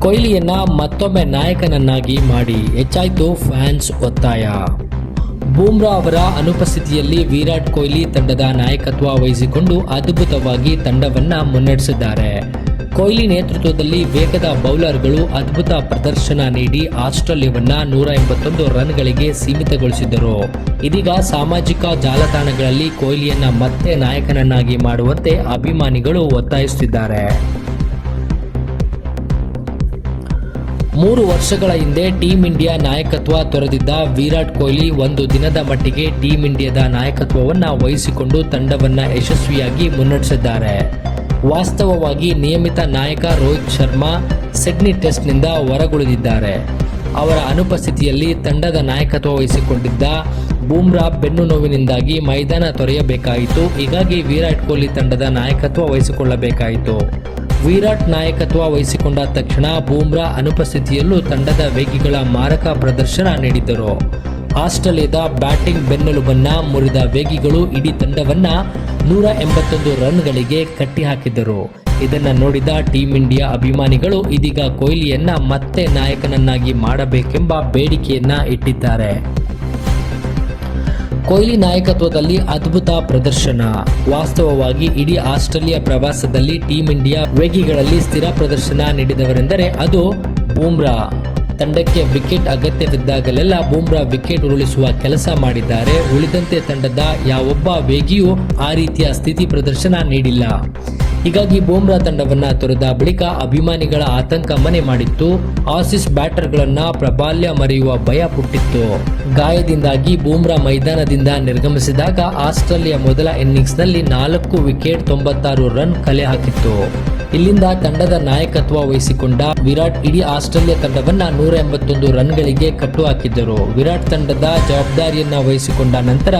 ಕೊಹ್ಲಿಯನ್ನ ಮತ್ತೊಮ್ಮೆ ನಾಯಕನನ್ನಾಗಿ ಮಾಡಿ ಹೆಚ್ಚಾಯ್ತು ಫ್ಯಾನ್ಸ್ ಒತ್ತಾಯ. ಬೂಮ್ರಾ ಅವರ ಅನುಪಸ್ಥಿತಿಯಲ್ಲಿ ವಿರಾಟ್ ಕೊಹ್ಲಿ ತಂಡದ ನಾಯಕತ್ವ ವಹಿಸಿಕೊಂಡು ಅದ್ಭುತವಾಗಿ ತಂಡವನ್ನ ಮುನ್ನಡೆಸಿದ್ದಾರೆ. ಕೊಹ್ಲಿ ನೇತೃತ್ವದಲ್ಲಿ ವೇಗದ ಬೌಲರ್ಗಳು ಅದ್ಭುತ ಪ್ರದರ್ಶನ ನೀಡಿ ಆಸ್ಟ್ರೇಲಿಯಾವನ್ನ ನೂರ ಎಂಬತ್ತೊಂದು ರನ್ಗಳಿಗೆ ಸೀಮಿತಗೊಳಿಸಿದ್ದರು. ಇದೀಗ ಸಾಮಾಜಿಕ ಜಾಲತಾಣಗಳಲ್ಲಿ ಕೊಹ್ಲಿಯನ್ನ ಮತ್ತೆ ನಾಯಕನನ್ನಾಗಿ ಮಾಡುವಂತೆ ಅಭಿಮಾನಿಗಳು ಒತ್ತಾಯಿಸುತ್ತಿದ್ದಾರೆ. ಮೂರು ವರ್ಷಗಳ ಹಿಂದೆ ಟೀಂ ಇಂಡಿಯಾ ನಾಯಕತ್ವ ತೊರೆದಿದ್ದ ವಿರಾಟ್ ಕೊಹ್ಲಿ ಒಂದು ದಿನದ ಮಟ್ಟಿಗೆ ಟೀಂ ಇಂಡಿಯಾದ ನಾಯಕತ್ವವನ್ನ ವಹಿಸಿಕೊಂಡು ತಂಡವನ್ನ ಯಶಸ್ವಿಯಾಗಿ ಮುನ್ನಡೆಸಿದ್ದಾರೆ. ವಾಸ್ತವವಾಗಿ ನಿಯಮಿತ ನಾಯಕ ರೋಹಿತ್ ಶರ್ಮಾ ಸಿಡ್ನಿ ಟೆಸ್ಟ್ನಿಂದ ಹೊರಗುಳಿದಿದ್ದಾರೆ. ಅವರ ಅನುಪಸ್ಥಿತಿಯಲ್ಲಿ ತಂಡದ ನಾಯಕತ್ವ ವಹಿಸಿಕೊಂಡಿದ್ದ ಬೂಮ್ರಾ ಬೆನ್ನು ನೋವಿನಿಂದಾಗಿ ಮೈದಾನ ತೊರೆಯಬೇಕಾಯಿತು. ಹೀಗಾಗಿ ವಿರಾಟ್ ಕೊಹ್ಲಿ ತಂಡದ ನಾಯಕತ್ವ ವಹಿಸಿಕೊಳ್ಳಬೇಕಾಯಿತು. ವಿರಾಟ್ ನಾಯಕತ್ವ ವಹಿಸಿಕೊಂಡ ತಕ್ಷಣ ಬೂಮ್ರಾ ಅನುಪಸ್ಥಿತಿಯಲ್ಲೂ ತಂಡದ ವೇಗಿಗಳ ಮಾರಕ ಪ್ರದರ್ಶನ ನೀಡಿದ್ದರು. ಆಸ್ಟ್ರೇಲಿಯಾದ ಬ್ಯಾಟಿಂಗ್ ಬೆನ್ನೆಲುಬನ್ನ ಮುರಿದ ವೇಗಿಗಳು ಇಡೀ ತಂಡವನ್ನ ನೂರ ಎಂಬತ್ತೊಂದು ರನ್ಗಳಿಗೆ ಕಟ್ಟಿಹಾಕಿದ್ದರು. ಇದನ್ನು ನೋಡಿದ ಟೀಂ ಇಂಡಿಯಾ ಅಭಿಮಾನಿಗಳು ಇದೀಗ ಕೊಹ್ಲಿಯನ್ನ ಮತ್ತೆ ನಾಯಕನನ್ನಾಗಿ ಮಾಡಬೇಕೆಂಬ ಬೇಡಿಕೆಯನ್ನ ಇಟ್ಟಿದ್ದಾರೆ. ಕೊಹ್ಲಿ ನಾಯಕತ್ವದಲ್ಲಿ ಅದ್ಭುತ ಪ್ರದರ್ಶನ. ವಾಸ್ತವವಾಗಿ ಇಡೀ ಆಸ್ಟ್ರೇಲಿಯಾ ಪ್ರವಾಸದಲ್ಲಿ ಟೀಂ ಇಂಡಿಯಾ ವೇಗಿಗಳಲ್ಲಿ ಸ್ಥಿರ ಪ್ರದರ್ಶನ ನೀಡಿದವರೆಂದರೆ ಅದು ಬೂಮ್ರಾ. ತಂಡಕ್ಕೆ ವಿಕೆಟ್ ಅಗತ್ಯವಿದ್ದಾಗಲೆಲ್ಲ ಬೂಮ್ರಾ ವಿಕೆಟ್ ಉರುಳಿಸುವ ಕೆಲಸ ಮಾಡಿದ್ದಾರೆ. ಉಳಿದಂತೆ ತಂಡದ ಯಾವೊಬ್ಬ ವೇಗಿಯೂ ಆ ರೀತಿಯ ಸ್ಥಿತಿ ಪ್ರದರ್ಶನ ನೀಡಿಲ್ಲ. ಹೀಗಾಗಿ ಬೂಮ್ರಾ ತಂಡವನ್ನ ತೊರೆದ ಬಳಿಕ ಅಭಿಮಾನಿಗಳ ಆತಂಕ ಮನೆ ಮಾಡಿತ್ತು. ಆಸಿಸ್ ಬ್ಯಾಟರ್ಗಳನ್ನ ಪ್ರಬಾಲ್ಯ ಮರೆಯುವ ಭಯ ಹುಟ್ಟಿತ್ತು. ಗಾಯದಿಂದಾಗಿ ಬೂಮ್ರಾ ಮೈದಾನದಿಂದ ನಿರ್ಗಮಿಸಿದಾಗ ಆಸ್ಟ್ರೇಲಿಯಾ ಮೊದಲ ಇನ್ನಿಂಗ್ಸ್ನಲ್ಲಿ ನಾಲ್ಕು ವಿಕೆಟ್ ತೊಂಬತ್ತಾರು ರನ್ ಕಲೆ ಹಾಕಿತ್ತು. ಇಲ್ಲಿಂದ ತಂಡದ ನಾಯಕತ್ವ ವಹಿಸಿಕೊಂಡ ವಿರಾಟ್ ಇಡೀ ಆಸ್ಟ್ರೇಲಿಯಾ ತಂಡವನ್ನ ನೂರ ಎಂಬತ್ತೊಂದು ರನ್ಗಳಿಗೆ ಕಟ್ಟು ಹಾಕಿದ್ದರು. ವಿರಾಟ್ ತಂಡದ ಜವಾಬ್ದಾರಿಯನ್ನ ವಹಿಸಿಕೊಂಡ ನಂತರ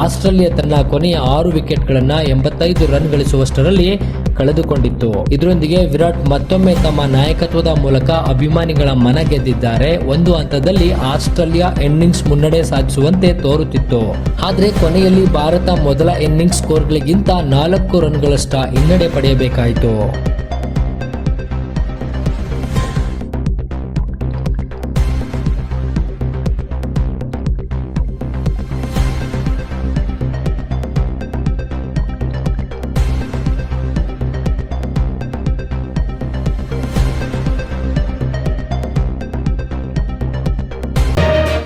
ಆಸ್ಟ್ರೇಲಿಯಾ ತನ್ನ ಕೊನೆಯ ಆರು ವಿಕೆಟ್ಗಳನ್ನು ಎಂಬತ್ತೈದು ರನ್ ಗಳಿಸುವಷ್ಟರಲ್ಲಿ ಕಳೆದುಕೊಂಡಿತ್ತು. ಇದರೊಂದಿಗೆ ವಿರಾಟ್ ಮತ್ತೊಮ್ಮೆ ತಮ್ಮ ನಾಯಕತ್ವದ ಮೂಲಕ ಅಭಿಮಾನಿಗಳ ಮನ ಗೆದ್ದಿದ್ದಾರೆ. ಒಂದು ಹಂತದಲ್ಲಿ ಆಸ್ಟ್ರೇಲಿಯಾ ಇನ್ನಿಂಗ್ಸ್ ಮುನ್ನಡೆ ಸಾಧಿಸುವಂತೆ ತೋರುತ್ತಿತ್ತು. ಆದರೆ ಕೊನೆಯಲ್ಲಿ ಭಾರತ ಮೊದಲ ಇನ್ನಿಂಗ್ಸ್ ಸ್ಕೋರ್ಗಳಿಗಿಂತ ನಾಲ್ಕು ರನ್ಗಳಷ್ಟ ಹಿನ್ನಡೆ ಪಡೆಯಬೇಕಾಯಿತು.